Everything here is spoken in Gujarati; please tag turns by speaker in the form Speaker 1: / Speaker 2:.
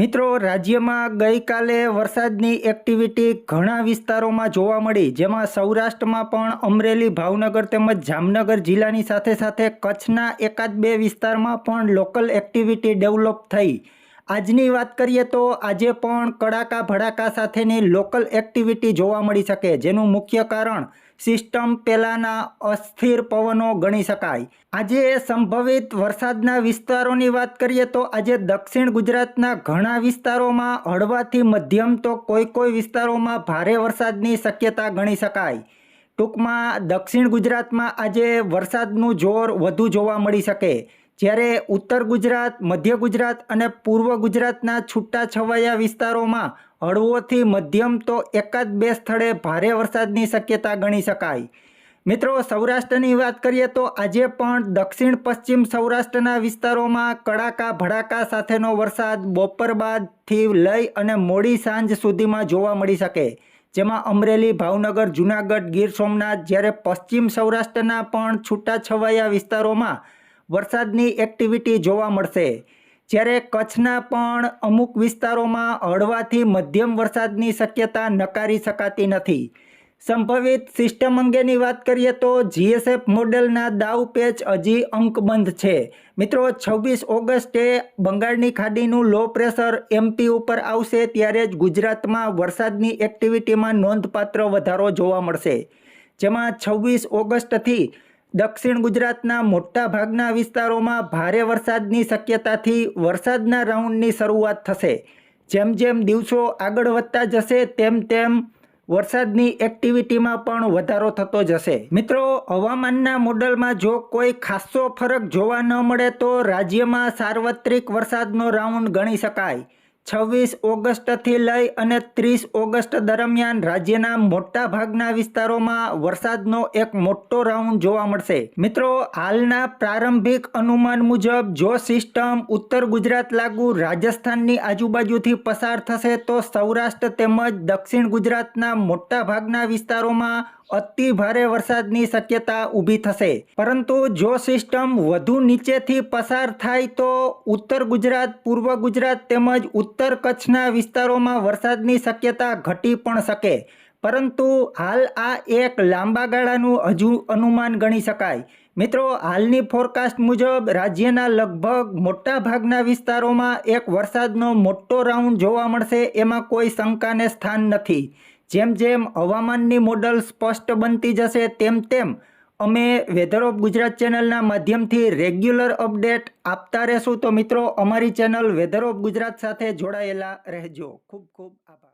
Speaker 1: મિત્રો, રાજ્યમાં ગઈકાલે વરસાદની એક્ટિવિટી ઘણા વિસ્તારોમાં જોવા મળી, જેમાં સૌરાષ્ટ્રમાં પણ અમરેલી, ભાવનગર તેમજ જામનગર જિલ્લાની સાથે સાથે કચ્છના એકાદ બે વિસ્તારમાં પણ લોકલ એક્ટિવિટી ડેવલપ થઈ. આજની વાત કરીએ તો આજે પણ કડાકા ભડાકા સાથેની લોકલ એક્ટિવિટી જોવા મળી શકે, જેનું મુખ્ય કારણ સિસ્ટમ પહેલાંના અસ્થિર પવનો ગણી શકાય. આજે સંભવિત વરસાદના વિસ્તારોની વાત કરીએ તો આજે દક્ષિણ ગુજરાતના ઘણા વિસ્તારોમાં હળવાથી મધ્યમ તો કોઈ કોઈ વિસ્તારોમાં ભારે વરસાદની શક્યતા ગણી શકાય. ટૂંકમાં દક્ષિણ ગુજરાતમાં આજે વરસાદનું જોર વધુ જોવા મળી શકે. જ્યારે ઉત્તર ગુજરાત, મધ્ય ગુજરાત અને પૂર્વ ગુજરાતના છૂટાછવાયા વિસ્તારોમાં હળવોથી મધ્યમ તો એકાદ બે સ્થળે ભારે વરસાદની શક્યતા ગણી શકાય. મિત્રો, સૌરાષ્ટ્રની વાત કરીએ તો આજે પણ દક્ષિણ પશ્ચિમ સૌરાષ્ટ્રના વિસ્તારોમાં કડાકા ભડાકા સાથેનો વરસાદ બપોર બાદથી લઈ અને મોડી સાંજ સુધીમાં જોવા મળી શકે. જેમાં અમરેલી, ભાવનગર, જૂનાગઢ, ગીર સોમનાથ જ્યારે પશ્ચિમ સૌરાષ્ટ્રના પણ છૂટાછવાયા વિસ્તારોમાં વરસાદની એક્ટિવિટી જોવા મળશે. જ્યારે કચ્છના પણ અમુક વિસ્તારોમાં હળવાથી મધ્યમ વરસાદની શક્યતા નકારી શકાતી નથી. સંભવિત સિસ્ટમ અંગેની વાત કરીએ તો જીએસએફ મોડેલના દાવ પેચ હજી અંકબંધ છે. મિત્રો, છવ્વીસ ઓગસ્ટે બંગાળની ખાડીનું લો પ્રેશર એમપી ઉપર આવશે ત્યારે જ ગુજરાતમાં વરસાદની એક્ટિવિટીમાં નોંધપાત્ર વધારો જોવા મળશે. જેમાં છવ્વીસ ઓગસ્ટથી દક્ષિણ ગુજરાતના મોટા ભાગના વિસ્તારોમાં ભારે વરસાદની શક્યતાથી વરસાદના રાઉન્ડની શરૂઆત થશે. જેમ જેમ દિવસો આગળ વધતા જશે, તેમ તેમ વરસાદની એક્ટિવિટીમાં પણ વધારો થતો જશે. મિત્રો, હવામાનના મોડલમાં જો કોઈ ખાસો ફરક જોવા ન મળે, તો રાજ્યમાં સાર્વત્રિક વરસાદનો રાઉન્ડ ગણી શકાય. છવ્વીસ ઓગસ્ટથી લઈ અને ત્રીસ ઓગસ્ટ દરમિયાન રાજ્યના મોટા ભાગના વિસ્તારોમાં વરસાદનો એક મોટો રાઉન્ડ જોવા મળશે. મિત્રો, હાલના પ્રારંભિક અનુમાન મુજબ જો સિસ્ટમ ઉત્તર ગુજરાત લાગુ રાજસ્થાનની આજુબાજુથી પસાર થશે તો સૌરાષ્ટ્ર તેમજ દક્ષિણ ગુજરાતના મોટા ભાગના વિસ્તારોમાં અતિ ભારે વરસાદની શક્યતા ઊભી થશે. પરંતુ જો સિસ્ટમ વધુ નીચેથી પસાર થાય તો ઉત્તર ગુજરાત, પૂર્વ ગુજરાત તેમજ ઉત્તર કચ્છના વિસ્તારોમાં વરસાદની શક્યતા ઘટી પણ શકે. પરંતુ હાલ આ એક લાંબા ગાળાનું હજુ અનુમાન ગણી શકાય. મિત્રો, હાલની ફોરકાસ્ટ મુજબ રાજ્યના લગભગ મોટા ભાગના વિસ્તારોમાં એક વરસાદનો મોટો રાઉન્ડ જોવા મળશે, એમાં કોઈ શંકાને સ્થાન નથી. જેમ જેમ હવામાનની મોડલ સ્પષ્ટ બનતી જશે, તેમ તેમ અમે વેધર ઓફ ગુજરાત ચેનલના માધ્યમથી રેગ્યુલર અપડેટ આપતા રહેશું. તો મિત્રો, અમારી ચેનલ વેધર ઓફ ગુજરાત સાથે જોડાયેલા રહેજો. ખૂબ ખૂબ આભાર.